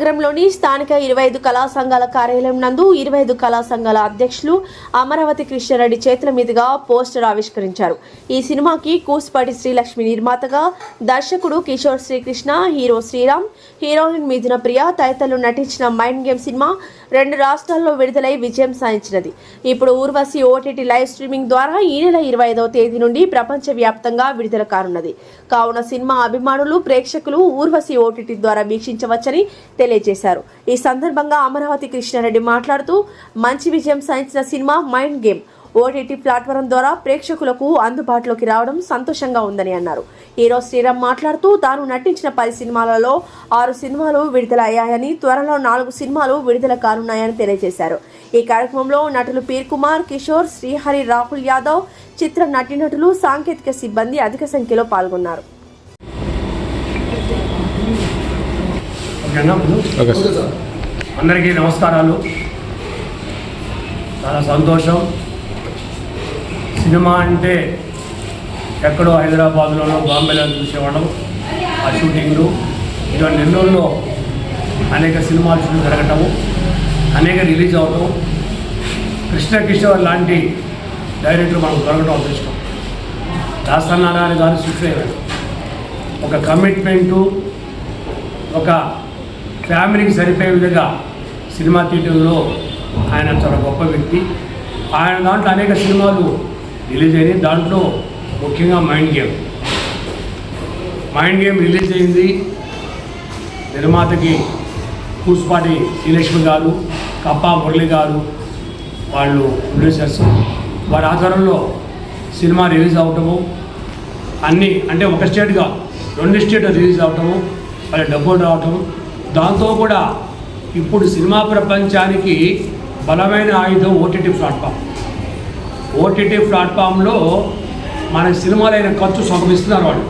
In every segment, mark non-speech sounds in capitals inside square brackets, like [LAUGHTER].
నగరంలోని స్థానిక ఇరవై ఐదు కళా సంఘాల కార్యాలయం నందు ఇరవై ఐదు కళా సంఘాల అధ్యక్షులు అమరావతి కృష్ణారెడ్డి చేతుల మీదుగా పోస్టర్ ఆవిష్కరించారు. ఈ సినిమాకి కూస్పాటి శ్రీలక్ష్మి నిర్మాతగా దర్శకుడు కిషోర్ శ్రీకృష్ణ హీరో శ్రీరామ్ హీరోయిన్ మిథున ప్రియ తదితరులు నటించిన మైండ్ గేమ్ సినిమా రెండు రాష్ట్రాల్లో విడుదలై విజయం సాధించినది. ఇప్పుడు ఊర్వశి ఓటీటీ లైవ్ స్ట్రీమింగ్ ద్వారా ఈ నెల ఇరవై ఐదవ తేదీ నుండి ప్రపంచవ్యాప్తంగా విడుదల కానున్నది. కావున సినిమా అభిమానులు ప్రేక్షకులు ఊర్వశి ఓటీటీ ద్వారా వీక్షించవచ్చని తెలియజేశారు. ఈ సందర్భంగా అమరావతి కృష్ణారెడ్డి మాట్లాడుతూ మంచి విజయం సాధించిన cinema mind game. OTT platform ద్వారా ప్రేక్షకులకు అందుబాటులోకి రావడం సంతోషంగా ఉందని అన్నారు. హీరో శ్రీరామ్ మాట్లాడుతూ తాను నటించిన పది సినిమాలలో ఆరు సినిమాలు విడుదల అయ్యాయని త్వరలో నాలుగు సినిమాలు విడుదల కానున్నాయని తెలియజేశారు. ఈ కార్యక్రమంలో నటులు పీర్ కుమార్ కిషోర్ శ్రీహరి రాహుల్ యాదవ్ చిత్ర నటీనటులు సాంకేతిక సిబ్బంది అధిక సంఖ్యలో పాల్గొన్నారు. అందరికీ నమస్కారాలు. చాలా సంతోషం. సినిమా అంటే ఎక్కడో హైదరాబాద్లోనో బాంబేలో చూసేవాళ్ళం. ఆ షూటింగ్లు ఇటువంటి నెల్లూరులో అనేక సినిమాలు షూటింగ్ జరగటము అనేక రిలీజ్ అవటం కృష్ణ కిషోర్ లాంటి డైరెక్టర్ మనకు దొరకడం అదృష్టం దాసనారాయణ గారు సృష్టి ఒక కమిట్మెంటు ఒక ఫ్యామిలీకి సరిపోయే విధంగా సినిమా థియేటర్లో ఆయన చాలా గొప్ప వ్యక్తి. ఆయన దాంట్లో అనేక సినిమాలు రిలీజ్ అయినాయి దాంట్లో ముఖ్యంగా mind game. Mind game release అయింది. నిర్మాతకి కూసుపాటి శ్రీలక్ష్మి గారు కప్పా మురళి గారు వాళ్ళు ప్రొడ్యూసర్స్ వారి ఆధ్వర్యంలో సినిమా రిలీజ్ అవటము అన్నీ అంటే ఒక స్టేట్గా రెండు స్టేట్ రిలీజ్ అవటము వాళ్ళ డబ్బులు రావటం దాంతో కూడా ఇప్పుడు సినిమా ప్రపంచానికి బలమైన ఆయుధం ఓటీటీ ప్లాట్ఫామ్. ఓటీటీ ప్లాట్ఫామ్లో మన సినిమాలైన ఖర్చు సగం ఇస్తున్నారు వాళ్ళు.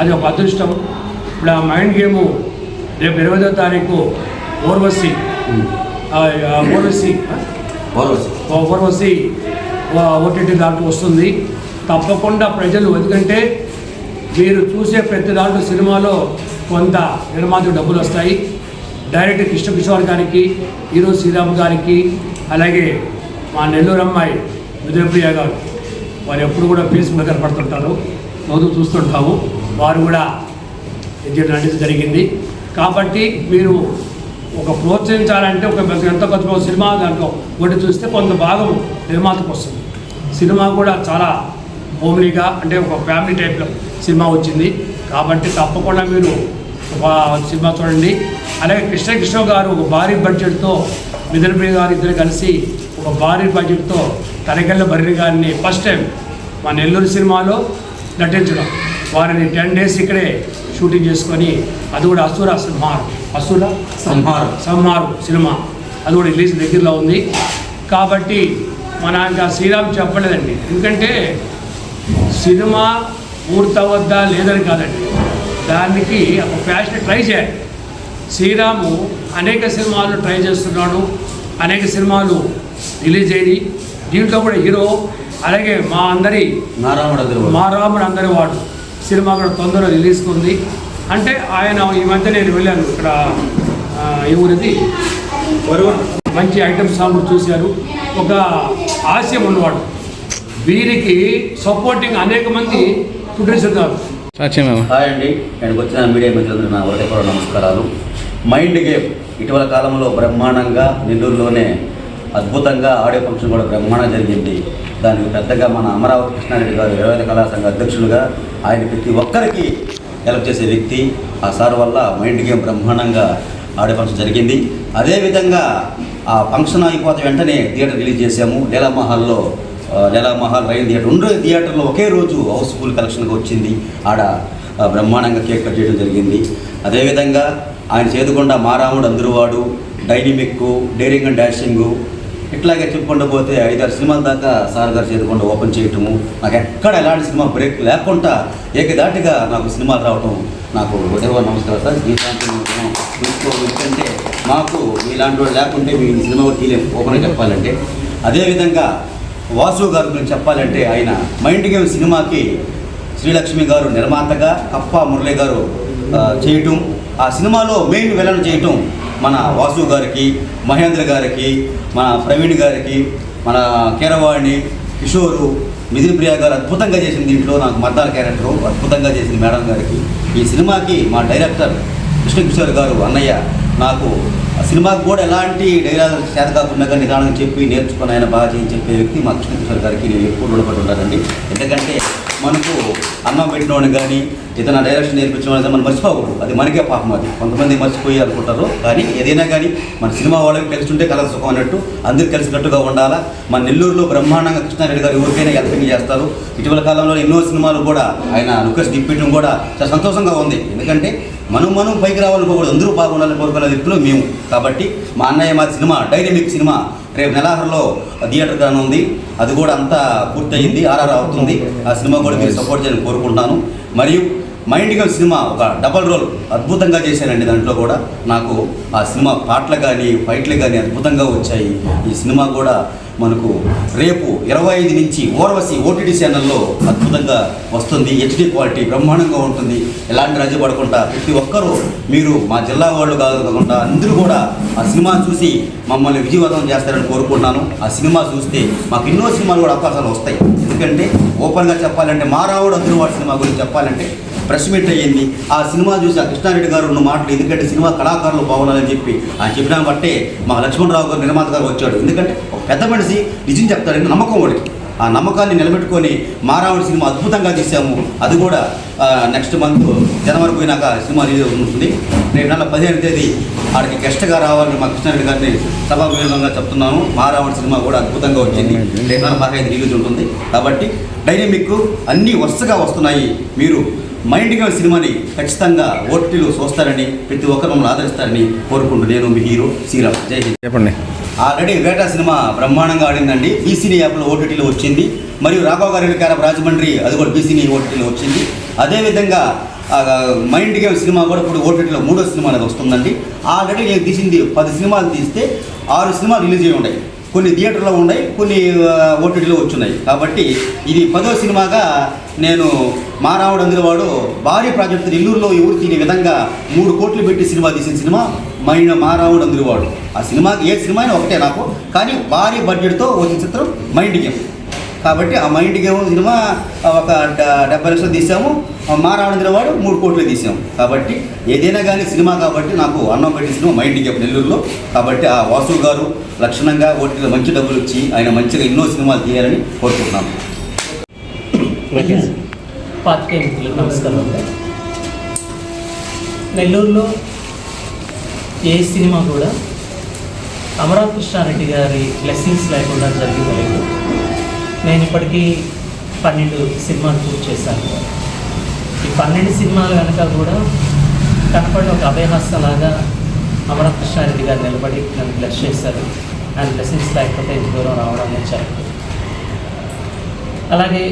అది ఒక అదృష్టం. ఇప్పుడు ఆ మైండ్ గేము రేపు ఇరవైదో తారీఖు ఓర్వశి. ఆ? ఓర్వశి ఓటీటీ దాంట్లో వస్తుంది. తప్పకుండా ప్రజలు ఎందుకంటే మీరు చూసే ప్రతి దాంట్లో సినిమాలో కొంత నిర్మాత డబ్బులు వస్తాయి. డైరెక్టర్ కృష్ణ కిషోర్ గారికి హీరో శ్రీరామ్ గారికి అలాగే మా నెల్లూరు అమ్మాయి విజయప్రియ గారు వారు ఎప్పుడు కూడా ఫేస్బుక్లో కనపడుతుంటారు రోజు చూస్తుంటాము. వారు కూడా ఎగ్జిట్ అనేది జరిగింది. కాబట్టి మీరు ఒక ప్రోత్సహించాలంటే ఒక ఎంత కొంచెం సినిమా దాంట్లో ఒకటి చూస్తే కొంత భాగం నిర్మాతకు వస్తుంది. సినిమా కూడా చాలా హోమ్లీగా అంటే ఒక ఫ్యామిలీ టైప్లో సినిమా వచ్చింది. కాబట్టి తప్పకుండా మీరు ఒక సినిమా చూడండి. అలాగే కృష్ణకృష్ణ గారు ఒక భారీ బడ్జెట్తో మిథునప్రియ గారు ఇద్దరు కలిసి ఒక భారీ బడ్జెట్తో తనకెళ్ళ బర్రి గారిని ఫస్ట్ టైం మా నెల్లూరు సినిమాలో నటించడం. వారిని టెన్ డేస్ ఇక్కడే షూటింగ్ చేసుకొని అది కూడా అసుర సంహారం. అసుర సంహారం. సంహారం సినిమా. అది కూడా రిలీజ్ దగ్గరలో ఉంది. కాబట్టి మన ఇంకా శ్రీరామ్ చెప్పలేదండి. ఎందుకంటే సినిమా పూర్తవద్దా లేదని కాదండి. దానికి ఒక ఫ్యాషన్ ట్రై చేయాలి. శ్రీరాము అనేక సినిమాలు ట్రై చేస్తున్నాడు. అనేక సినిమాలు రిలీజ్ అయ్యి దీంట్లో కూడా హీరో అలాగే మా అందరి మా రాముడు అందరి వాడు సినిమా కూడా తొందరగా రిలీజ్కి ఉంది. అంటే ఆయన ఈ మధ్య నేను వెళ్ళాను ఇక్కడ ఏ ఊరిది. మంచి ఐటమ్ సాంగ్ చూశారు. ఒక ఆశయం ఉన్నవాడు. వీరికి సపోర్టింగ్ అనేక మంది సాక్ష్యం హాయ్ అండి. ఇక్కడికి వచ్చిన మీడియా మిత్రులందరూ నా హృదయపూర్వక నమస్కారాలు. మైండ్ గేమ్ ఇటీవల కాలంలో బ్రహ్మాండంగా నెల్లూరులోనే అద్భుతంగా ఆడియో ఫంక్షన్ కూడా బ్రహ్మాండంగా జరిగింది. దానికి పెద్దగా మన అమరావతి కృష్ణారెడ్డి గారు ఇరవై కళా సంఘ అధ్యక్షులుగా ఆయన ప్రతి ఒక్కరికి హెల్ప్ చేసే వ్యక్తి. ఆ సార్ వల్ల మైండ్ గేమ్ బ్రహ్మాండంగా ఆడియో ఫంక్షన్ జరిగింది. అదేవిధంగా ఆ ఫంక్షన్ అయిపోతే వెంటనే థియేటర్ రిలీజ్ చేశాము. లీలా మహల్లో రైన్ థియేటర్ రెండు థియేటర్లో ఒకే రోజు హౌస్ఫుల్ కలెక్షన్గా వచ్చింది. ఆడ బ్రహ్మాండంగా కేక్ కట్ చేయడం జరిగింది. అదేవిధంగా ఆయన చేదుకుండా మారాముడు అందరువాడు డైనమిక్ డేరింగ్ అండ్ డాషింగు ఇట్లాగే చెప్పుకుంటూ పోతే ఐదారు సినిమాల దాకా సార్ గారు చేదుకొండ ఓపెన్ చేయటము నాకు ఎక్కడ ఎలాంటి సినిమా బ్రేక్ లేకుండా ఏకదాటిగా నాకు సినిమాలు రావటం నాకు ఉదయ నమస్కారం సార్. ఈ ఎందుకంటే మాకు ఇలాంటి వాళ్ళు లేకుంటే మీ సినిమా కూడా తీయలేము ఓపెన్గా చెప్పాలంటే. అదేవిధంగా వాసు గారి గురించి చెప్పాలంటే ఆయన మైండ్ గేమ్ సినిమాకి శ్రీలక్ష్మి గారు నిర్మాతగా కప్ప మురళి గారు చేయటం ఆ సినిమాలో మెయిన్ విలన్ చేయటం మన వాసు గారికి మహేంద్ర గారికి మన ప్రవీణ్ గారికి మన కీరవాణి కిషోరు మిథున్ ప్రియ గారు అద్భుతంగా చేసిన దీంట్లో నాకు మద్దాల క్యారెక్టరు అద్భుతంగా చేసింది మేడం గారికి. ఈ సినిమాకి మా డైరెక్టర్ కృష్ణ కిషోర్ గారు అన్నయ్య నాకు సినిమాకి కూడా ఎలాంటి డైలాగ్ చేత కాకుండా కానీ నిదానం చెప్పి నేర్చుకుని ఆయన బాగా చేసి చెప్పే వ్యక్తి మా కృష్ణకిషోర్ గారికి నేను ఎప్పుడు రుణపడి ఉంటానండి ఎందుకంటే మనకు అన్నం పెట్టినవాడిని కానీ ఏదైనా డైరెక్షన్ నేర్పించిన వాళ్ళని మనం మర్చిపోకూడదు. అది మనకే పాపం అది. కొంతమంది మర్చిపోయి అనుకుంటారు. కానీ ఏదైనా కానీ మన సినిమా వాళ్ళకి తెలుస్తుంటే కలర్ సుఖం అన్నట్టు అందరికి కలిసినట్టుగా ఉండాలా. మన నెల్లూరులో బ్రహ్మాండంగా కృష్ణారెడ్డి గారు ఎవరికైనా హెల్పింగ్ చేస్తారు. ఇటీవల కాలంలో ఎన్నో సినిమాలు కూడా ఆయన లుకస్ దిప్పించడం కూడా చాలా సంతోషంగా ఉంది. ఎందుకంటే మనం మనం పైకి రావాలనుకోకూడదు. అందరూ బాగుండాలని కోరుకునే వ్యక్తులు మేము. కాబట్టి మా అన్నయ్య మా సినిమా డైనమిక్ సినిమా. రేపు నెలాఖరులో థియేటర్ గానే ఉంది. అది కూడా అంతా పూర్తయింది ఆర్ఆర్ అవుతుంది. ఆ సినిమా కూడా మీరు సపోర్ట్ చేయాలని కోరుకుంటున్నాను మరియు మైండ్ సినిమా ఒక డబల్ రోల్ అద్భుతంగా చేశానండి దాంట్లో కూడా. నాకు ఆ సినిమా పాటలు కానీ ఫైట్లు కానీ అద్భుతంగా వచ్చాయి. ఈ సినిమా కూడా మనకు రేపు ఇరవై ఐదు నుంచి ఓర్వసి ఓటీటీ ఛానల్లో అద్భుతంగా వస్తుంది. హెచ్డి క్వాలిటీ బ్రహ్మాండంగా ఉంటుంది. ఎలాంటి రాజీ పడకుండా ప్రతి ఒక్కరూ మీరు మా జిల్లా వాళ్ళు కాదు కాకుండా అందరూ కూడా ఆ సినిమా చూసి మమ్మల్ని విజయవంతం చేస్తారని కోరుకుంటున్నాను. ఆ సినిమా చూస్తే మాకు ఎన్నో సినిమాలు కూడా అవకాశాలు వస్తాయి. ఎందుకంటే ఓపెన్గా చెప్పాలంటే మారావుడు అందుబాటు సినిమా గురించి చెప్పాలంటే ప్రెస్ మీట్ అయ్యింది. ఆ సినిమా చూసి ఆ కృష్ణారెడ్డి గారు ఉన్న మాటలు ఎందుకంటే సినిమా కళాకారులు బాగున్నారని చెప్పి ఆయన చెప్పిన బట్టే మా లక్ష్మణరావు గారు నిర్మాత గారు వచ్చాడు. ఎందుకంటే ఒక పెద్ద మనిషి నిజం చెప్తాడని నమ్మకం వాడికి. ఆ నమ్మకాన్ని నిలబెట్టుకొని మారావుడి సినిమా అద్భుతంగా తీసాము అది కూడా నెక్స్ట్ మంత్ జనవరి పోయినాక సినిమా రిలీజ్ ఉంటుంది రేపు నెల పదిహేను తేదీ ఆడికి గెస్ట్గా రావాలని మా కృష్ణారెడ్డి గారిని సభాభిముఖంగా చెప్తున్నాను. మారావుడి సినిమా కూడా అద్భుతంగా వచ్చింది. రేపు నెల పదహైదు రిలీజ్ ఉంటుంది. కాబట్టి డైనమిక్ అన్నీ వరుసగా వస్తున్నాయి. మీరు మైండ్ గేమ్ సినిమాని ఖచ్చితంగా ఓటీటీలో చూస్తారని ప్రతి ఒక్కరు మమ్మల్ని ఆదరిస్తారని కోరుకుంటూ నేను మీ హీరో శ్రీరామ్. జై హింద్. చెప్పండి. ఆల్రెడీ వేటా సినిమా బ్రహ్మాండంగా ఆడిందండి. బీసీనీ యాప్లో ఓటీటీలో వచ్చింది. మరియు రాఘవ గారి క్యారప్ రాజమండ్రి అది కూడా బీసీనీ ఓటీటీలో వచ్చింది. అదేవిధంగా మైండ్ గేమ్ సినిమా కూడా ఇప్పుడు ఓటీటీలో మూడో సినిమా అనేది వస్తుందండి. ఆల్రెడీ నేను తీసింది పది సినిమాలు తీస్తే ఆరు సినిమాలు రిలీజ్ అయి ఉన్నాయి. కొన్ని థియేటర్లో ఉన్నాయి కొన్ని ఓటీటీలో వచ్చున్నాయి. కాబట్టి ఇది పదో సినిమాగా నేను మారావుడు అందులవాడు భారీ ప్రాజెక్టు నెల్లూరులో ఎవరు తీని విధంగా మూడు కోట్లు పెట్టి సినిమా తీసిన సినిమా మైన మారావుడు అందులవాడు. ఆ సినిమా ఏ సినిమా అయినా ఒకటే నాకు. కానీ భారీ బడ్జెట్తో వచ్చిన చిత్రం మైండ్ గేమ్. కాబట్టి ఆ మైండ్ గేమ్ సినిమా ఒక డ- డెబ్బై లక్షలు తీసాము. ఆ మారావణ వాడు మూడు కోట్లు తీసాము కాబట్టి ఏదైనా కానీ సినిమా కాబట్టి నాకు అన్నం పెట్టిన సినిమా మైండ్ గేమ్ నెల్లూరులో. కాబట్టి ఆ వాసు గారు లక్షణంగా ఓటీలో మంచి డబ్బులు ఇచ్చి ఆయన మంచిగా ఎన్నో సినిమాలు తీయాలని కోరుకుంటున్నాను నమస్కారం. అండి నెల్లూరులో ఏ సినిమా కూడా అమరావతి కృష్ణారెడ్డి గారి బ్లెస్సింగ్స్ లేకుండా జరిగిపోలేదు నేను ఇప్పటికీ పన్నెండు సినిమాలు పూర్తి చేశాను. ఈ పన్నెండు సినిమాలు కనుక కూడా కనపడిన ఒక అభయహస్తలాగా లాగా కృష్ణారెడ్డి గారు నిలబడి నన్ను బ్లెస్ చేశారు. అండ్ బ్లెస్సింగ్స్ లేకపోతే ఇంత దూరం రావడం అనేది అలాగే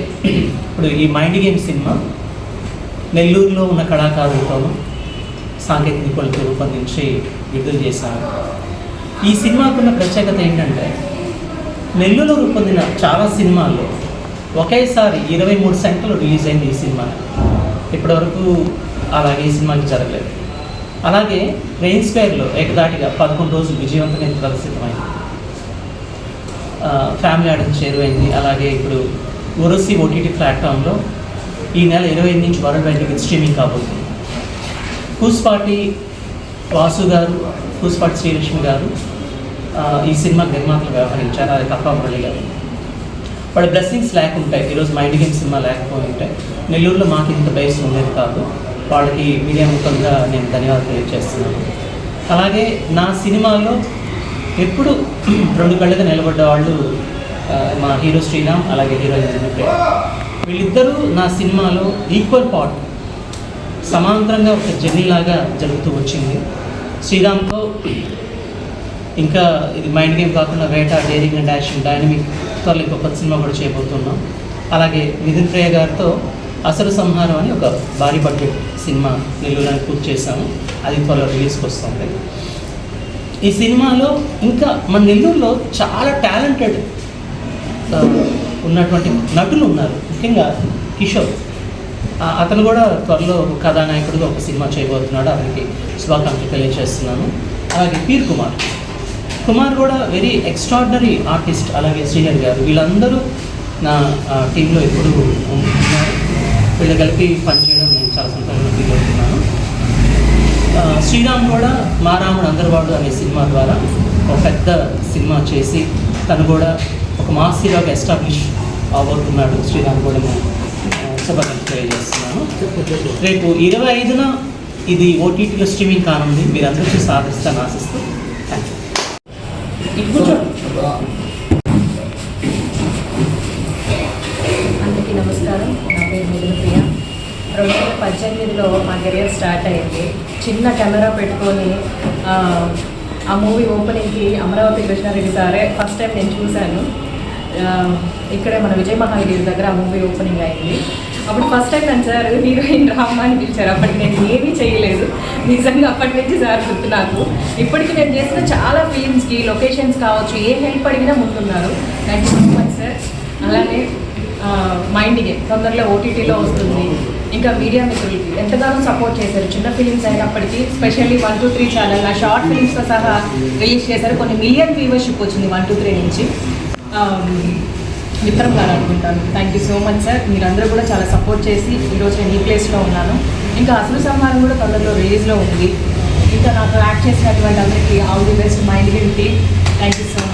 ఇప్పుడు ఈ మైండ్ గేమ్ సినిమా నెల్లూరులో ఉన్న కళాకారులతోనూ సాంకేతిక నిపుణులతో రూపొందించి విడుదల చేశాను ఈ సినిమాకున్న ప్రత్యేకత ఏంటంటే నెల్లూరు రూపొందిన చాలా సినిమాల్లో ఒకేసారి ఇరవై మూడు సెంటర్లు రిలీజ్ అయింది ఈ సినిమా. ఇప్పటివరకు అలాగే ఈ సినిమాకి జరగలేదు. అలాగే రెయిన్ స్క్వేర్లో ఎగదాటిగా పదకొండు రోజులు విజయవంతంగా ప్రదర్శితమైంది. ఫ్యామిలీ ఆడియన్స్ చేరువైంది అలాగే ఇప్పుడు ఒరసి ఓటీటీ ప్లాట్ఫామ్లో ఈ నెల ఇరవై ఎనిమిది నుంచి వరల్డ్ వైడ్ విత్ స్ట్రీమింగ్ కాబోతుంది. కూస్పాటి వాసు గారు కూస్పాటి శ్రీలక్ష్మి గారు ఈ సినిమా నిర్మాతలు వ్యవహరించారు అది కప్పా మురళి గారు వాడి బ్లెస్సింగ్స్ లేకుంటాయి ఈరోజు మైండ్ గేమ్ సినిమా లేకపోయి ఉంటే నెల్లూరులో మాకు ఇంత బేస్ ఉండేది కాదు. వాళ్ళకి మీడియా ముఖంగా నేను ధన్యవాదాలు తెలియజేస్తున్నాను. అలాగే నా సినిమాలో ఎప్పుడు [CLEARS THROAT] రెండు కళ్ళుగా నిలబడ్డ వాళ్ళు మా హీరో శ్రీరామ్ అలాగే హీరోయిన్ దివ్యప్రియ వీళ్ళిద్దరూ నా సినిమాలో ఈక్వల్ పార్ట్ సమాంతరంగా ఒక జర్నీ లాగా జరుగుతూ వచ్చింది. శ్రీరామ్తో ఇంకా ఇది మైండ్ గేమ్ కాకుండా వేట డేరింగ్ అండ్ యాక్షన్ డైనమిక్ త్వరలో ఇంకొక సినిమా కూడా చేయబోతున్నాం. అలాగే నితిన్ ప్రియ గారితో అసలు సంహారం అని ఒక భారీ బడ్జెట్ సినిమా నెల్లూరులో పూర్తి చేశాము. అది త్వరలో రిలీజ్కి వస్తుంది. ఈ సినిమాలో ఇంకా మన నెల్లూరులో చాలా టాలెంటెడ్ ఉన్నటువంటి నటులు ఉన్నారు. ముఖ్యంగా కిషోర్. అతను కూడా త్వరలో కథానాయకుడిగా ఒక సినిమా చేయబోతున్నాడు. అతనికి శుభాకాంక్షలు తెలియజేస్తున్నాను. అలాగే పీర్ కుమార్. కుమార్ కూడా వెరీ ఎక్స్ట్రాడినరీ ఆర్టిస్ట్ అలాగే శ్రీహరి గారు. వీళ్ళందరూ నా టీంలో ఎప్పుడు ఉన్నారు వీళ్ళు కలిపి పనిచేయడం నేను చాలా సంతోషంగా ఫీల్ అవుతున్నాను. శ్రీరామ్ కూడా మా రాముడు అందరివాడు అనే సినిమా ద్వారా ఒక పెద్ద సినిమా చేసి తను కూడా ఒక మాస్ హీరోగా ఎస్టాబ్లిష్ అవబోతున్నాడు శ్రీరామ్ కూడా నేను ఆ, శుభాకాంక్షలు తెలియజేస్తున్నాను. రేపు ఇరవై ఐదున ఇది ఓటీటీలో స్ట్రీమింగ్ కానుంది. మీరందరూ చూసి ఆదరిస్తాను ఆశిస్తూ థ్యాంక్ యూ ఇటు కూర్చోండి అందరికీ నమస్కారం. నా పేరు మిథున రెండు వేల పద్దెనిమిదిలో మా కెరియర్ స్టార్ట్ అయింది. చిన్న కెమెరా పెట్టుకొని ఆ, మూవీ ఓపెనింగ్కి అమరావతి కృష్ణారెడ్డి సారే ఫస్ట్ టైం నేను చూశాను. ఇక్కడే మన విజయ మహాగిరి దగ్గర ఆ మూవీ ఓపెనింగ్ అయింది. అప్పుడు ఫస్ట్ టైం నన్ను సార్ హీరోయిన్ రామ్మ అని పిలిచారు. అప్పటికి నేను ఏమీ చేయలేదు. నిజంగా అప్పటి నుంచి సార్ గుర్తు నాకు. ఇప్పటికి నేను చేసిన చాలా ఫిలిమ్స్కి లొకేషన్స్ కావచ్చు ఏ హెల్ప్ అడిగినా ముందున్నారు. Thank you so much sir అలానే మైండ్కి తొందరలో ఓటీటీలో వస్తుంది. ఇంకా మీడియా మిత్రులకి ఎంతగానో సపోర్ట్ చేశారు. చిన్న ఫిలిమ్స్ అయినప్పటికీ specially one two three channel నా షార్ట్ ఫిలిమ్స్తో సహా రిలీజ్ చేశారు. కొన్ని మిలియన్ వ్యూవర్షిప్ వచ్చింది వన్ టూ త్రీ నుంచి. Um, విక్రమ్ గారు అనుకుంటాను thank you so much sir మీరందరూ కూడా చాలా సపోర్ట్ చేసి ఈరోజు నేను ఈ ప్లేస్లో ఉన్నాను. ఇంకా అసలు సంహారం కూడా తొందరలో రిలీజ్లో ఉంది. ఇంకా నాకు యాక్ట్ చేసినటువంటి అందరికీ all the best mind game thank you so much